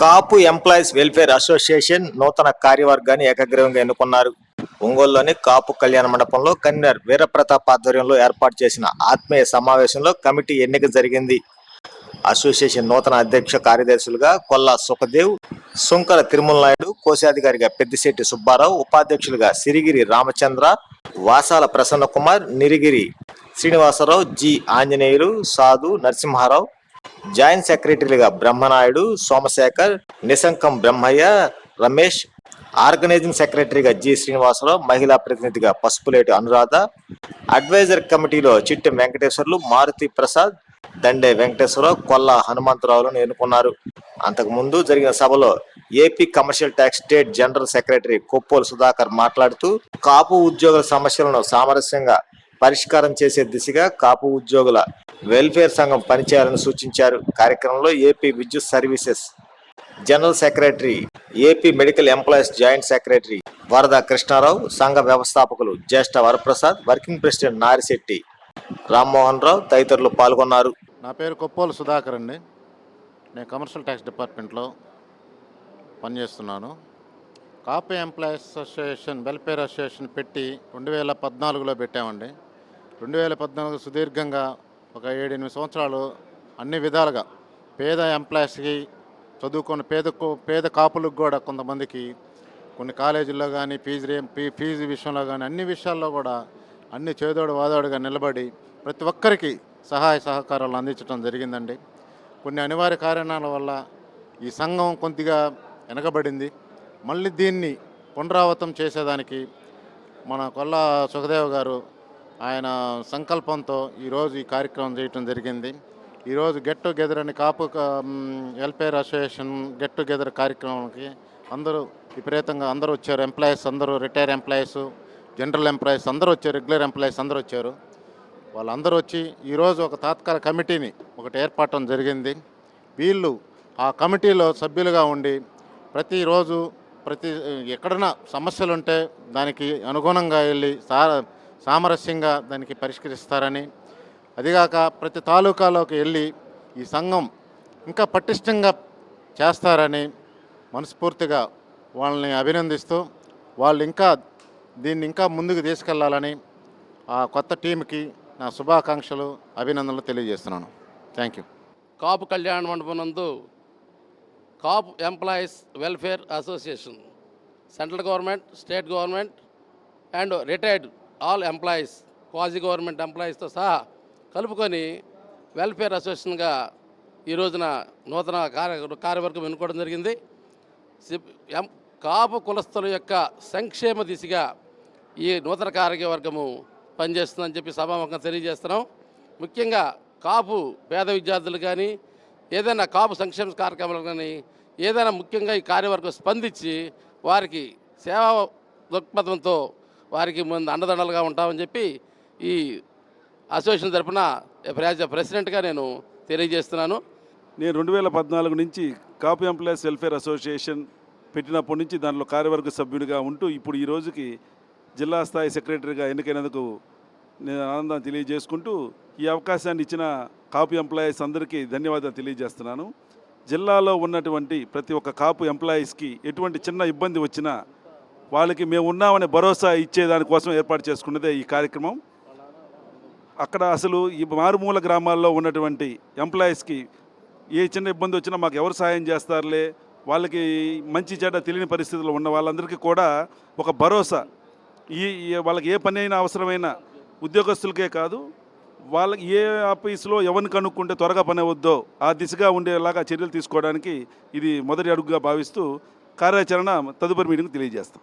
కాపు employees welfare association నూతన కార్యవర్గాన్ని ఏకగ్రీవంగా ఎన్నుకున్నారు. ఒంగోలులోని కాపు కళ్యాణ మండపంలో కన్వీనర్ వీరప్రతాప్ ఆధ్వర్యంలో ఏర్పాటు చేసిన ఆత్మీయ సమావేశంలో కమిటీ ఎన్నిక జరిగింది. అసోసియేషన్ నూతన అధ్యక్ష కార్యదర్శులుగా కొల్లా సుఖదేవ్ సుంకర తిరుమల నాయుడు కోశాధికారిగా పెద్దిశెట్టి సుబ్బారావు ఉపాధ్యక్షులుగా సిరిగిరి రామచంద్ర వాసాల ప్రసన్న కుమార్ నిరిగిరి శ్రీనివాసరావు జి ఆంజనేయులు సాధు నరసింహారావు జాయింట్ సెక్రటరీలుగా బ్రహ్మనాయుడు సోమశేఖర్ నిశంకం బ్రహ్మయ్య రమేష్ ఆర్గనైజింగ్ సెక్రటరీగా జి. శ్రీనివాసరావు మహిళా ప్రతినిధిగా పసుపులేటి అనురాధ అడ్వైజర్ కమిటీలో చిట్టి వెంకటేశ్వర్లు మారుతి ప్రసాద్ దండే వెంకటేశ్వరరావు కొల్లా హనుమంతరావులను ఎన్నుకున్నారు. అంతకుముందు జరిగిన సభలో AP commercial tax state general secretary Koppolu Sudhakar మాట్లాడుతూ కాపు ఉద్యోగుల సమస్యలను సామరస్యంగా పరిష్కారం చేసే దిశగా కాపు ఉద్యోగుల వెల్ఫేర్ సంఘం పనిచేయాలని సూచించారు. కార్యక్రమంలో AP Vidyut services general secretary AP medical employees joint secretary Varada Krishnarao సంఘ వ్యవస్థాపకులు జ్యేష్ఠ వరప్రసాద్ వర్కింగ్ ప్రెసిడెంట్ నారిశెట్టి రామ్మోహన్ రావు తదితరులు పాల్గొన్నారు. నా పేరు కొప్పోలు సుధాకర్ అండి. నేను కమర్షియల్ ట్యాక్స్ డిపార్ట్మెంట్లో పనిచేస్తున్నాను. కాపీ ఎంప్లాయీస్ అసోసియేషన్ వెల్ఫేర్ అసోసియేషన్ పెట్టి రెండు వేల పద్నాలుగులో పెట్టామండి. రెండు వేల పద్నాలుగు సుదీర్ఘంగా ఒక ఏడెనిమిది సంవత్సరాలు అన్ని విధాలుగా పేద ఎంప్లాయీస్కి చదువుకున్న పేద పేద కాపులకు కూడా కొంతమందికి కొన్ని కాలేజీల్లో కానీ ఫీజు ఫీ ఫీజు విషయంలో కానీ అన్ని విషయాల్లో కూడా అన్ని చేదోడు వాదోడుగా నిలబడి ప్రతి ఒక్కరికి సహాయ సహకారాలు అందించడం జరిగిందండి. కొన్ని అనివార్య కారణాల వల్ల ఈ సంఘం కొద్దిగా వెనకబడింది మళ్ళీ దీన్ని పునరావృతం చేసేదానికి మన కొల్లా సుఖదేవ్ గారు ఆయన సంకల్పంతో ఈరోజు ఈ కార్యక్రమం చేయటం జరిగింది. ఈరోజు గెట్ టుగెదర్ అని Kapu welfare association get together కార్యక్రమానికి అందరూ విపరీతంగా అందరూ వచ్చారు. ఎంప్లాయీస్ అందరూ రిటైర్ ఎంప్లాయీస్ జనరల్ ఎంప్లాయీస్ అందరూ వచ్చారు. రెగ్యులర్ ఎంప్లాయీస్ అందరూ వచ్చారు. వాళ్ళందరూ వచ్చి ఈరోజు ఒక తాత్కాలిక కమిటీని ఒకటి ఏర్పడటం జరిగింది. వీళ్ళు ఆ కమిటీలో సభ్యులుగా ఉండి ప్రతిరోజు ప్రతి ఎక్కడైనా సమస్యలుంటే దానికి అనుగుణంగా వెళ్ళి సార్ సామరస్యంగా దానికి పరిష్కరిస్తారని. అదిగాక ప్రతి తాలూకాలోకి వెళ్ళి ఈ సంఘం ఇంకా పటిష్టంగా చేస్తారని మనస్ఫూర్తిగా వాళ్ళని అభినందిస్తూ వాళ్ళు ఇంకా దీన్ని ఇంకా ముందుకు తీసుకెళ్ళాలని ఆ కొత్త టీంకి నా శుభాకాంక్షలు అభినందనలు తెలియజేస్తున్నాను. థ్యాంక్ యూ కాపు కళ్యాణ మండపం నందు Kapu employees welfare association central government state government and retired all employees quasi government ఎంప్లాయీస్తో సహా కలుపుకొని వెల్ఫేర్ అసోసియేషన్గా ఈ రోజున నూతన కార్య కార్యవర్గం ఎన్నుకోవడం జరిగింది. సిప్- ఎం- కాపు కులస్తుల యొక్క సంక్షేమ దిశగా ఈ నూతన కార్యవర్గము పనిచేస్తుందని చెప్పి సభాముఖంగా తెలియజేస్తున్నాం. ముఖ్యంగా కాపు పేద విద్యార్థులు కానీ ఏదైనా కాపు సంక్షేమ కార్యక్రమాలు కానీ ఏదైనా ముఖ్యంగా ఈ కార్యవర్గం స్పందించి వారికి సేవా దృక్పథంతో వారికి ముందు అండదండలుగా ఉంటామని చెప్పి ఈ అసోసియేషన్ తరఫున యాజ్ ప్రెసిడెంట్గా నేను తెలియజేస్తున్నాను. నేను రెండు వేల పద్నాలుగు నుంచి కాపు ఎంప్లాయీస్ వెల్ఫేర్ అసోసియేషన్ పెట్టినప్పటి నుంచి దానిలో కార్యవర్గ సభ్యుడిగా ఉంటూ ఇప్పుడు ఈ రోజుకి జిల్లా స్థాయి సెక్రటరీగా ఎన్నికైనందుకు నేను ఆనందం తెలియజేసుకుంటూ ఈ అవకాశాన్ని ఇచ్చిన కాపు ఎంప్లాయీస్ అందరికీ ధన్యవాదాలు తెలియజేస్తున్నాను. జిల్లాలో ఉన్నటువంటి ప్రతి ఒక్క కాపు ఎంప్లాయీస్కి ఎటువంటి చిన్న ఇబ్బంది వచ్చినా వాళ్ళకి మేము ఉన్నామనే భరోసా ఇచ్చేదానికోసం ఏర్పాటు చేసుకున్నదే ఈ కార్యక్రమం. అక్కడ అసలు ఈ మారుమూల గ్రామాల్లో ఉన్నటువంటి ఎంప్లాయీస్కి ఏ చిన్న ఇబ్బంది వచ్చినా మాకు ఎవరు సాయం చేస్తారులే? వాళ్ళకి మంచి చెడ్డ తెలియని పరిస్థితుల్లో ఉన్న వాళ్ళందరికీ కూడా ఒక భరోసా. ఈ వాళ్ళకి ఏ పని అయినా అవసరమైన ఉద్యోగస్తులకే కాదు వాళ్ళకి ఏ ఆఫీసులో ఎవరిని కనుక్కుంటే త్వరగా పని వద్దో ఆ దిశగా ఉండేలాగా చర్యలు తీసుకోవడానికి ఇది మొదటి అడుగుగా భావిస్తూ కార్యాచరణ తదుపరి మీటింగ్ తెలియజేస్తాం.